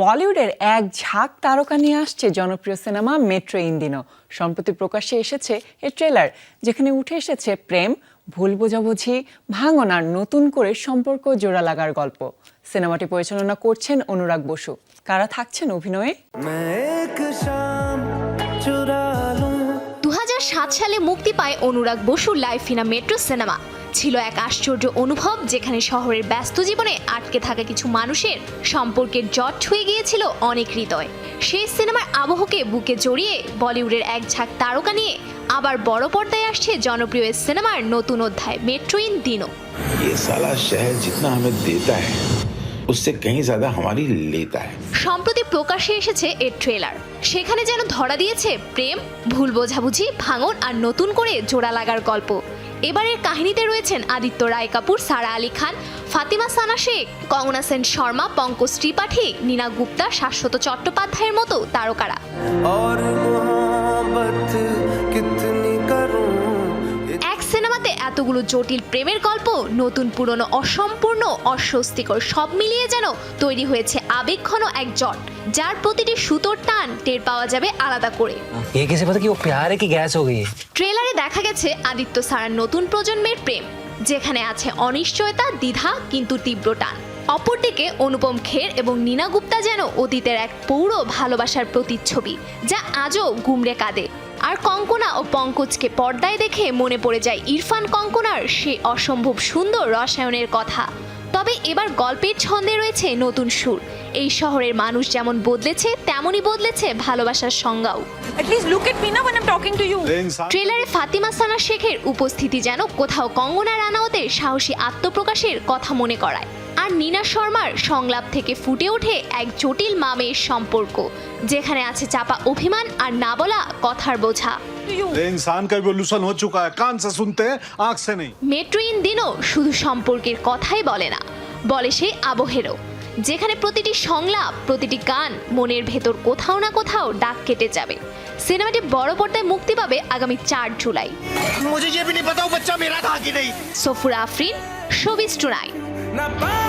বলিউডের এক ঝাঁক তারকা নিয়ে আসছে জনপ্রিয় সিনেমা মেট্রো ইন্দিনো। সম্প্রতি প্রকাশ্যে এসেছে এ ট্রেলার, যেখানে উঠে এসেছে প্রেম, ভুল বোঝাবুঝি, ভাঙন আর নতুন করে সম্পর্ক জোড়া লাগার গল্প। সিনেমাটি পরিচালনা করছেন অনুরাগ বসু। কারা থাকছেন অভিনয়ে? সালে মুক্তি পায় অনুরাগ বসুর লাইফ ইনা মেট্রো সিনেমা। ছিল এক আশ্চর্য অনুভব যেখানে শহরের ব্যস্ত জীবনে আটকে থাকা কিছু মানুষের সম্পর্কের জট ছুঁয়ে গিয়েছিল অনেক হৃদয়। সেই সিনেমার আবহকে বুকে জড়িয়ে বলিউডের এক ঝাঁক তারকা নিয়ে আবার বড় পর্দায় আসছে জনপ্রিয় সিনেমার নতুন অধ্যায়, মেট্রো ইন দিনো ये साला शहर जितना हमें देता है उससे कहीं ज्यादा हमारी लेता है সম্প্রতি প্রকাশ্যে এসেছে এর ট্রেলার সেখানে যেন ধরা দিয়েছে প্রেম ভুল বোঝাবুঝি ভাঙন আর নতুন করে জোড়া লাগার গল্প এবারের কাহিনীতে রয়েছেন আদিত্য রায় কাপুর সারা আলী খান ফাতিমা সানা শেখ কঙ্গনা সেন শর্মা পঙ্কজ ত্রিপাঠী নীনা গুপ্তা শাশ্বত চট্টোপাধ্যায়ের মতো তারকারা এতগুলো জটিল প্রেমের গল্প নতুন পুরনো অসম্পূর্ণ অস্বস্তিকর সব মিলিয়ে যেন তৈরি হয়েছে আবেগঘন এক জট যার প্রতিটি সুতোর টান টের পাওয়া যাবে আলাদা করে। ট্রেলারে দেখা গেছে আদিত্য সারার নতুন প্রজন্মের প্রেম যেখানে আছে অনিশ্চয়তা দ্বিধা কিন্তু তীব্র টান। অপরদিকে অনুপম খের এবং নীনা গুপ্তা যেন অতীতের এক পৌর ভালোবাসার প্রতিচ্ছবি যা আজও গুমরে কাঁদে। আর কঙ্কনা ও পঙ্কজকে পর্দায় দেখে মনে পড়ে যায় ইরফান কঙ্কনার সে অসম্ভব সুন্দর রসায়নের কথা। তবে এবার গল্পের ছন্দে রয়েছে নতুন সুর। এই শহরের মানুষ যেমন বদলেছে তেমনই বদলেছে ভালোবাসার সংজ্ঞাও. ট্রেলারে ফাতিমা সানা শেখের উপস্থিতি যেন কোথাও কঙ্গনা রানাওতের সাহসী আত্মপ্রকাশের কথা মনে করায়। আর নীনা শর্মার সংলাপ থেকে ফুটে ওঠে এক জটিল মামের সম্পর্ক যেখানে আছে চাপা অভিমান আর না বলা কথার বোঝা To you. ये इंसान का इवोल्यूशन हो चुका है कान से सुनते हैं आंख से नहीं মেট্রো ইন দিনও শুধু সম্পর্কের কথাই বলে না বলে সেই আবহেরও যেখানে প্রতিটি সংলাপ প্রতিটি গান মনের ভেতর কোথাও না কোথাও ডাক কেটে যাবে সিনেমাটি বড় পর্দায় মুক্তি পাবে আগামী চার জুলাই मुझे ये भी नहीं पता वो बच्चा मेरा था कि नहीं সফুরা আফরিন শোবিস টুনাইট न पा